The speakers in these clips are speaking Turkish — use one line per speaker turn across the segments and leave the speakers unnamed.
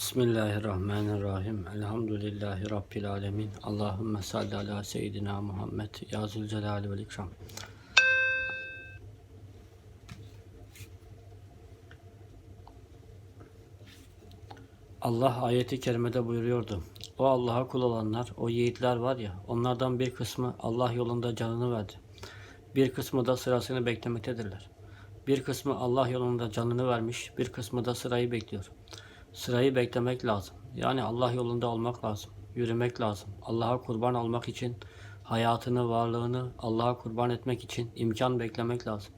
Bismillahirrahmanirrahim. Elhamdülillahi Rabbil alemin. Allahümme salli ala seyyidina Muhammed. Ya Zülcelali vel ikram. Allah ayeti kerimede buyuruyordu. O Allah'a kul olanlar, o yiğitler var ya, onlardan bir kısmı Allah yolunda canını verdi. Bir kısmı da sırasını beklemektedirler. Bir kısmı Allah yolunda canını vermiş, bir kısmı da sırayı bekliyor. Sırayı beklemek lazım. Yani Allah yolunda olmak lazım. Yürümek lazım. Allah'a kurban olmak için hayatını, varlığını Allah'a kurban etmek için imkan beklemek lazım.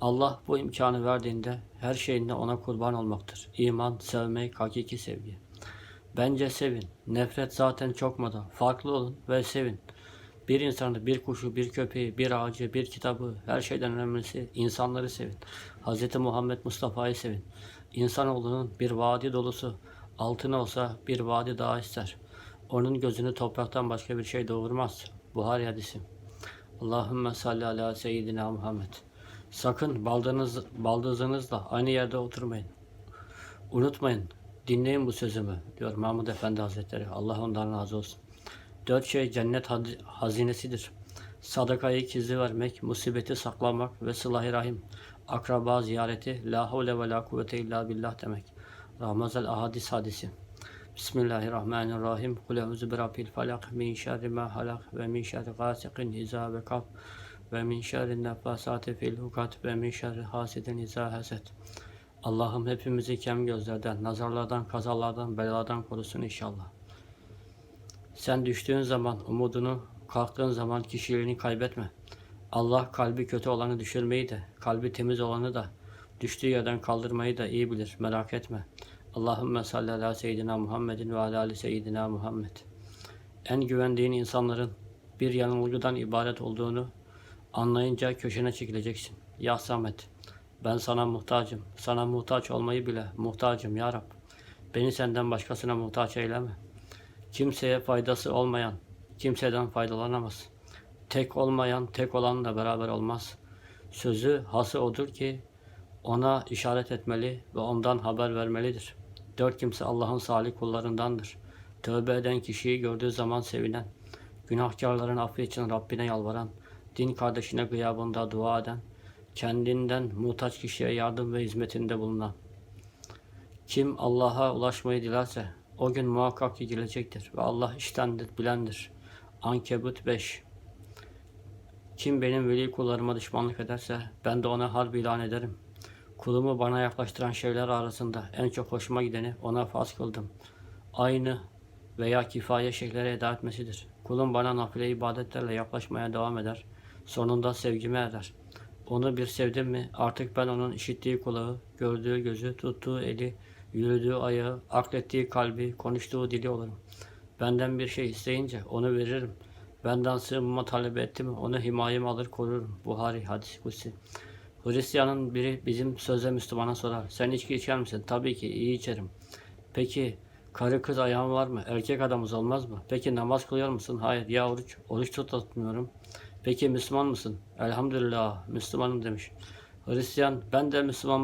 Allah bu imkanı verdiğinde her şeyinde ona kurban olmaktır. İman, sevmek, hakiki sevgi. Bence sevin. Nefret zaten çok moda. Farklı olun ve sevin. Bir insanı, bir kuşu, bir köpeği, bir ağacı, bir kitabı, her şeyden önemlisi insanları sevin. Hz. Muhammed Mustafa'yı sevin. İnsanoğlunun bir vadi dolusu altın olsa bir vadi daha ister. Onun gözünü topraktan başka bir şey doğurmaz. Buhari hadisi. Allahümme salli ala seyyidina Muhammed. Sakın baldızınız, baldızınızla aynı yerde oturmayın. Unutmayın, dinleyin bu sözümü diyor Mahmud Efendi Hazretleri. Allah ondan razı olsun. Dört şey cennet hazinesidir. Sadakayı gizli vermek, musibeti saklamak ve sılah-ı rahim. Akraba ziyareti, la havle ve la kuvvete illa billah demek. Ramazal ahadis hadisi. Bismillahirrahmanirrahim. Kul euzu bi rabbil falak min şerri ma halak ve min şerri gasikin iza vekab ve min şerri nefasati fil hukat ve min şerri hasidin iza haset. Allah'ım hepimizi kem gözlerden, nazarlardan, kazalardan, belalardan korusun inşallah. Sen düştüğün zaman umudunu, kalktığın zaman kişiliğini kaybetme. Allah kalbi kötü olanı düşürmeyi de, kalbi temiz olanı da, düştüğü yerden kaldırmayı da iyi bilir. Merak etme. Allahümme salli ala seyyidina Muhammedin ve ala ali seyyidina Muhammed. En güvendiğin insanların bir yanılgıdan ibaret olduğunu anlayınca köşene çekileceksin. Ya Samet, ben sana muhtacım. Sana muhtaç olmayı bile muhtacım ya Rab. Beni senden başkasına muhtaç eyleme. Kimseye faydası olmayan kimseden faydalanamaz. Tek olmayan tek olanla beraber olmaz. Sözü hası odur ki ona işaret etmeli ve ondan haber vermelidir. Dört kimse Allah'ın salih kullarındandır. Tövbe eden kişiyi gördüğü zaman sevinen, günahkarların affı için Rabbine yalvaran, din kardeşine gıyabında dua eden, kendinden muhtaç kişiye yardım ve hizmetinde bulunan. Kim Allah'a ulaşmayı dilerse o gün muhakkak ki gelecektir ve Allah iştendir, bilendir. Ankebut 5 Kim benim veli kullarıma düşmanlık ederse ben de ona harp ilan ederim. Kulumu bana yaklaştıran şeyler arasında en çok hoşuma gideni ona farz kıldım. Aynı veya kifaye şeyleri eda etmesidir. Kulum bana nafile ibadetlerle yaklaşmaya devam eder. Sonunda sevgime erer. Onu bir sevdim mi artık ben onun işittiği kulağı, gördüğü gözü, tuttuğu eli, yürüdüğü ayağı, aklettiği kalbi, konuştuğu dili olurum. Benden bir şey isteyince onu veririm. Benden sığınma talep etti mi onu himayem alır korurum. Buhari hadis kutsi. Hristiyanın biri bizim sözde Müslümana sorar. Sen içki içer misin? Tabii ki iyi içerim. Peki karı kız ayağın var mı? Erkek adamız olmaz mı? Peki namaz kılıyor musun? Hayır. Ya oruç? Oruç tutmuyorum. Peki Müslüman mısın? Elhamdülillah Müslümanım demiş. Hristiyan ben de Müslüman